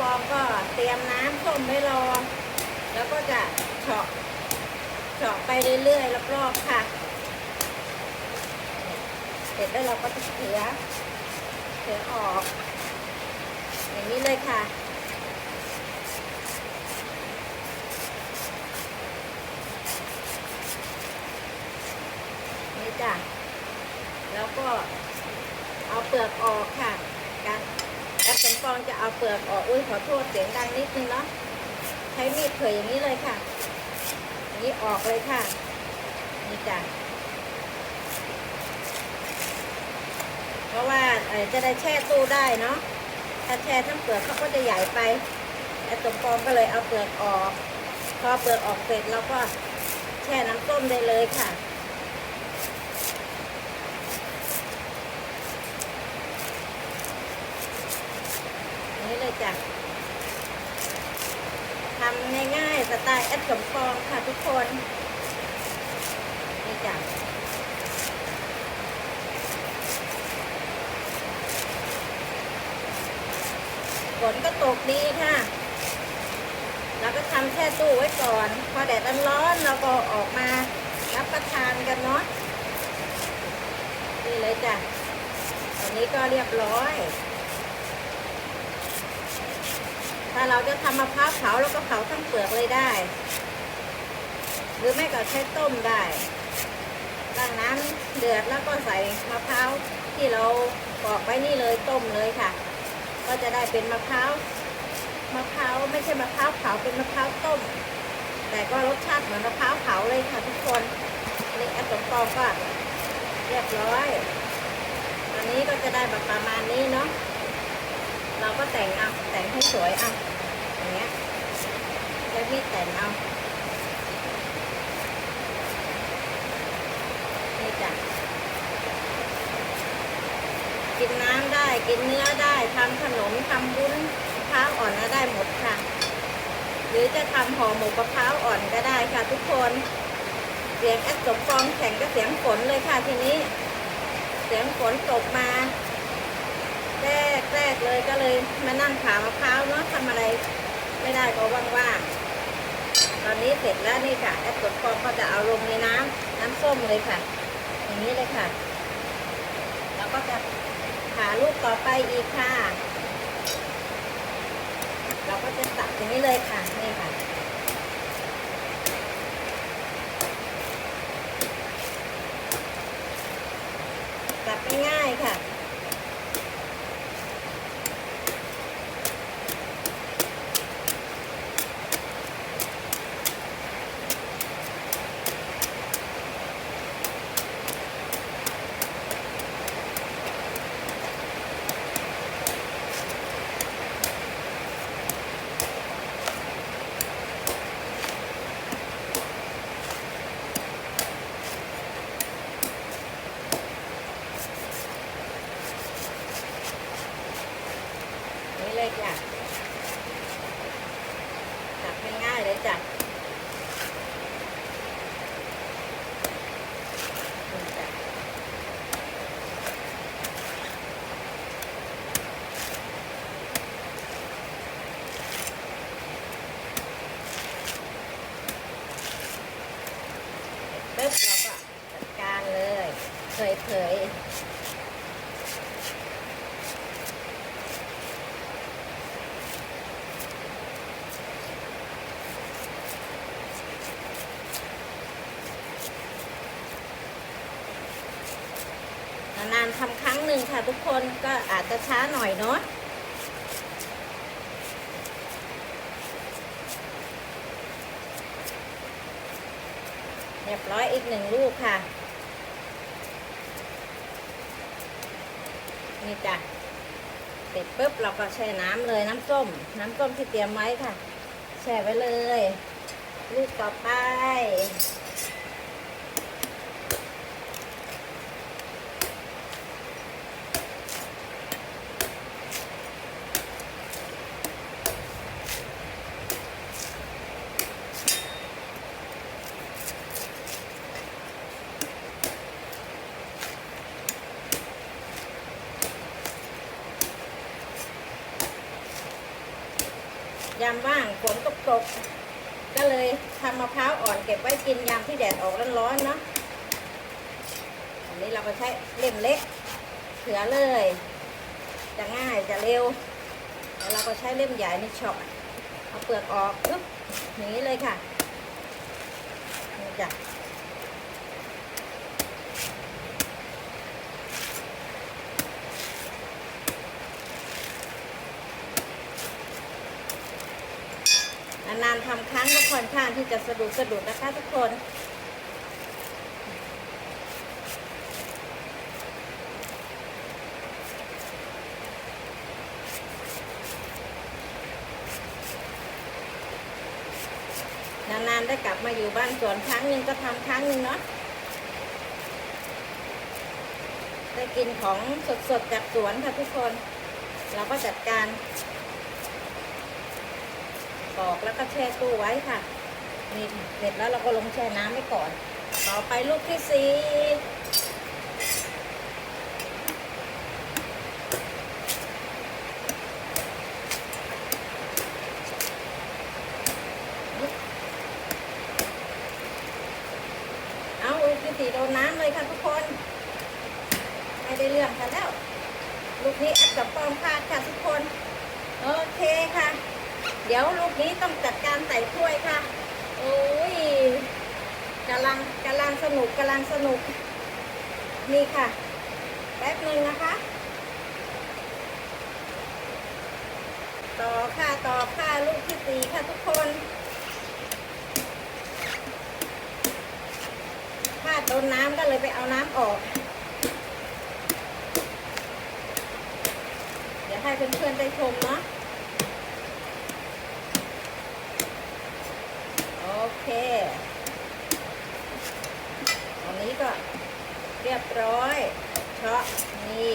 ปองก็เตรียมน้ำต้มไว้รอ แล้วก็จะเฉาะเฉาะไปเรื่อยๆรอบๆค่ะ เสร็จแล้วเราก็จะเถือเถือออก อย่างนี้เลยค่ะนี่จ้ะแล้วก็เอาเปลือกออกค่ะ แอปเปิลฟองจะเอาเปลือกออก อุ้ยขอโทษเสียงดังนิดนึงเนาะ ใช้มีดเผยอย่างนี้เลยค่ะอย่างนี้ออกเลยค่ะ นี่จ้ะ เพราะว่าจะได้แช่ตู้ได้เนาะ ถ้าแช่ทั้งเปลือกเขาก็จะใหญ่ไปแอปเปิลฟองก็เลยเอาเปลือกออก พอเปลือกออกเสร็จเราก็แช่น้ำส้มได้เลยค่ะ นี่เลยจ้ะ ทำง่ายๆ สไตล์แอดสมปองค่ะทุกคน นี่จ้ะฝนก็ตกดีค่ะ เราก็ทำแช่ตู้ไว้ก่อน พอแดดร้อนเราก็ออกมารับประทานกันเนาะนี่เลยจ้ะตอนนี้ก็เรียบร้อย ถ้าเราจะทำมะพร้าวเผาแล้วก็เผาทั้งเปลือกเลยได้ หรือไม่ก็ใช้ต้มได้ตั้งน้ำเดือดแล้วก็ใส่มะพร้าวที่เราปอกไว้นี่เลยต้มเลยค่ะ ก็จะได้เป็นมะพร้าวมะพร้าวไม่ใช่มะพร้าวเผาเป็นมะพร้าวต้ม แต่ก็รสชาติเหมือนมะพร้าวเผาเลยค่ะทุกคนนนี้อัสมปองก็เรียบร้อย ตอนนี้ก็จะได้แบบประมาณนี้เนาะ เราก็แต่งเอาแต่งให้สวยเอาอย่างเงี้ยใช้มีดแต่งเอานี่จ้ะกินน้ำได้กินเนื้อได้ทำขนมทำวุ้นมะพร้าวอ่อนก็ได้หมดค่ะ หรือจะทำห่อหมกมะพร้าวอ่อนก็ได้ค่ะ ทุกคนเสียงแอดสมฟองแข่งกับเสียงฝนเลยค่ะทีนี้ เสียงฝนตกมา แรกแรกเลยก็เลยมานั่งผ่ามะพร้าวเนาะทำอะไรไม่ได้ก็ว่างๆตอนนี้เสร็จแล้วนี่ค่ะแอปกดฟองก็จะเอาลงในน้ำน้ำส้มเลยค่ะ อย่างนี้เลยค่ะ แล้วก็จะผ่าลูกต่อไปอีกค่ะ เราก็จะตัดอย่างนี้เลยค่ะนี่ค่ะตัดง่ายๆค่ะ นี่เลยจ้ะจับง่ายๆเลยจ้ะนี่จ้ะปึ๊บเราก็จัดการเลยเผยๆ นานทำครั้งหนึ่งค่ะทุกคนก็อาจจะช้าหน่อยเนาะเรียบร้อยอีกหนึ่งลูกค่ะ นี่จ้ะเสร็จปุ๊บเราก็แช่น้ำเลยน้ำส้ม น้ำส้มที่เตรียมไว้ค่ะ แช่ไว้เลย ลูกต่อไป ยามว่างฝนตกตก ก็เลยทำมะพร้าวอ่อนเก็บไว้กินยามที่แดดออกร้อนๆเนาะอันนี้เราก็ใช้เล่มเล็กเถือเลย จะง่ายจะเร็วแล้วเราก็ใช้เล่มใหญ่ในช็อปเอาเปลือกออกปึ๊บอย่างนี้เลยค่ะนี่จ้ะ นานๆทำครั้งก็ค่อนข้างที่จะสะดุดสะดุดนะคะทุกคนนานๆได้กลับมาอยู่บ้านสวนครั้งหนึ่งก็ทำครั้งหนึ่งเนาะได้กินของสดๆจากสวนค่ะทุกคน เราก็จัดการ ปอกแล้วก็แช่ตู้ไว้ค่ะนี่เสร็จแล้วเราก็ลงแช่น้ำไว้ก่อน ต่อไปลูกที่สี่เอาลูกที่สี่โดนน้ำเลยค่ะทุกคน ไม่ได้เรื่องค่ะแล้ว ลูกนี้แอดกับปองพลาดค่ะทุกคน โอเคค่ะ เดี๋ยวลูกนี้ต้องจัดการใส่ถ้วยค่ะ โอ้ยกำลังกำลังสนุกกำลังสนุก นี่ค่ะ แป๊บหนึ่งนะคะ ต่อค่ะต่อค่ะลูกที่สี่ค่ะทุกคนพลาดโดนน้ำก็เลยไปเอาน้ำออก เดี๋ยวให้เพื่อนๆได้ชมเนาะ โอ เคตอนนี้ก็เรียบร้อยเชาะนี่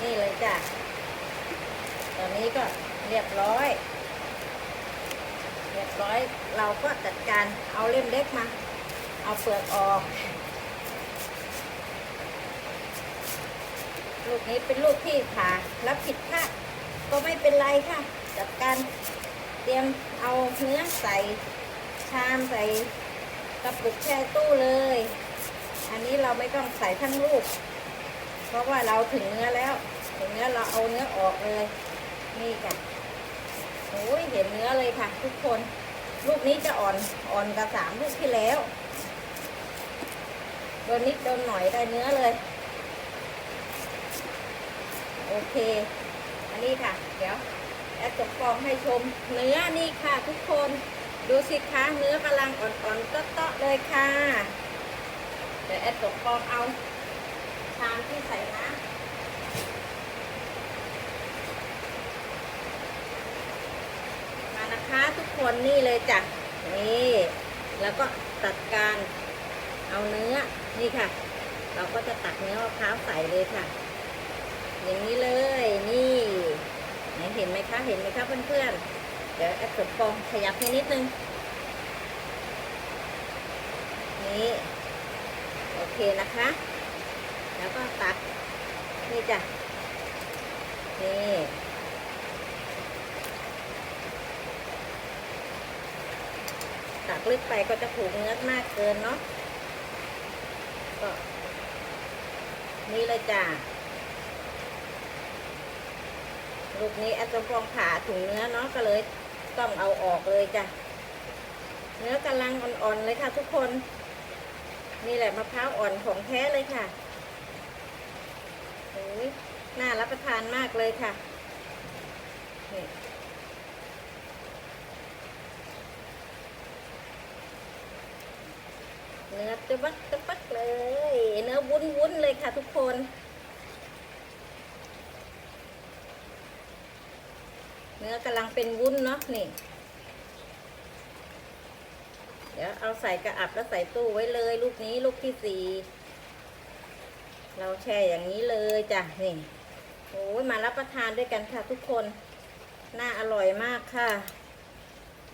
นี่เลยจ้ะ ตอ นี้ก็เรียบร้อย เรียบร้อยเราก็จัดการเอาเล่มเล็กมา เอาเปลือกออกลูกนี้เป็นลูกที่ผ่าแล้วผิดพลาดก็ไม่เป็นไรค่ะ จัดการเตรียมเอาเนื้อใส่ชามใส่กระปุกแช่ตู้เลย อันนี้เราไม่ต้องใส่ทั้งลูก เพราะว่าเราถึงเนื้อแล้ว ถึงเนื้อเราเอาเนื้อออกเลย นี่ค่ะ โอ้ยเห็นเนื้อเลยค่ะ ทุกคน ลูกนี้จะอ่อนอ่อนกว่าสามลูกที่แล้ว โดนนิดโดนหน่อยได้เนื้อเลย โอเค อันนี้ค่ะ เดี๋ยวแอดจบฟองให้ชมเนื้อนี่ค่ะ ทุกคน ดูสิคะเนื้อกำลังอ่อนๆก็เตาะเลยค่ะ เดี๋ยวแอดจบฟองเอาชามที่ใส่น้ำ มานะคะทุกคนนี่เลยจ้ะนี่แล้วก็ตัดการเอาเนื้อนี่ค่ะ เราก็จะตักเนื้อมะพร้าวใส่เลยค่ะ อย่างนี้เลยนี่ไหนเห็นไหมคะเห็นไหมคะเพื่อนๆเดี๋ยวแอดกดฟองขยับให้นิดนึงนี่โอเคนะคะ แล้วก็ตักนี่จ้ะนี่ ตักลึกไปก็จะผูกเนื้อมากเกินเนาะก็นี่เลยจ้ะลูกนี้แอดจมฟองผ่าถุงเนื้อเนาะก็เลยต้องเอาออกเลยจ้ะเนื้อกำลังอ่อนๆเลยค่ะ ทุกคน นี่แหละมะพร้าวอ่อนของแท้เลยค่ะโอ้ยน่ารับประทานมากเลยค่ะนี่ เนื้อตะบักตะบักเลย เนื้อวุ้นวุ้นๆเลยค่ะทุกคนเนื้อกำลังเป็นวุ้นเนาะนี่ เดี๋ยวเอาใส่กระอับแล้วใส่ตู้ไว้เลย ลูกนี้ลูกที่สี่เราแช่อย่างนี้เลยจ้ะนี่โอ้ยมารับประทานด้วยกันค่ะทุกคน น่าอร่อยมากค่ะ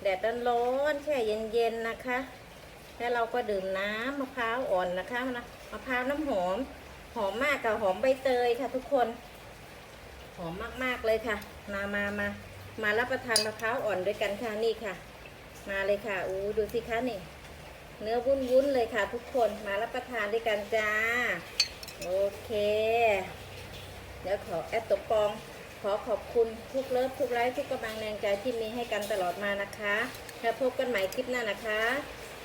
แดดร้อนๆแช่เย็นๆนะคะ แล้วเราก็ดื่มน้ำมะพร้าวอ่อนนะคะนะมะพร้าวน้ำหอม หอมมากกับหอมใบเตยค่ะ ทุกคน หอมมากๆเลยค่ะ มามามามารับประทานมะพร้าวอ่อนด้วยกันค่ะนี่ค่ะ มาเลยค่ะอู้ดูสิคะนี่ เนื้อวุ้นๆเลยค่ะ ทุกคนมารับประทานด้วยกันจ้า โอเค เดี๋ยวขอแอดตบปองขอขอบคุณทุกเลิฟทุกไลค์ทุกกำลังแรงใจที่มีให้กันตลอดมานะคะ แล้วพบกันใหม่คลิปหน้านะคะ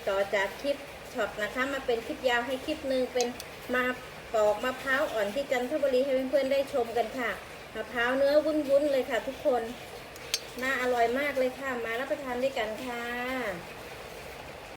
ต่อจากคลิปช็อตนะคะ มาเป็นคลิปยาวให้คลิปหนึ่งเป็นมาปอกมะพร้าวอ่อนที่จันทบุรีให้เพื่อนๆได้ชมกันค่ะมะพร้าวเนื้อวุ้นๆเลยค่ะ ทุกคนน่าอร่อยมากเลยค่ะ มารับประทานด้วยกันค่ะ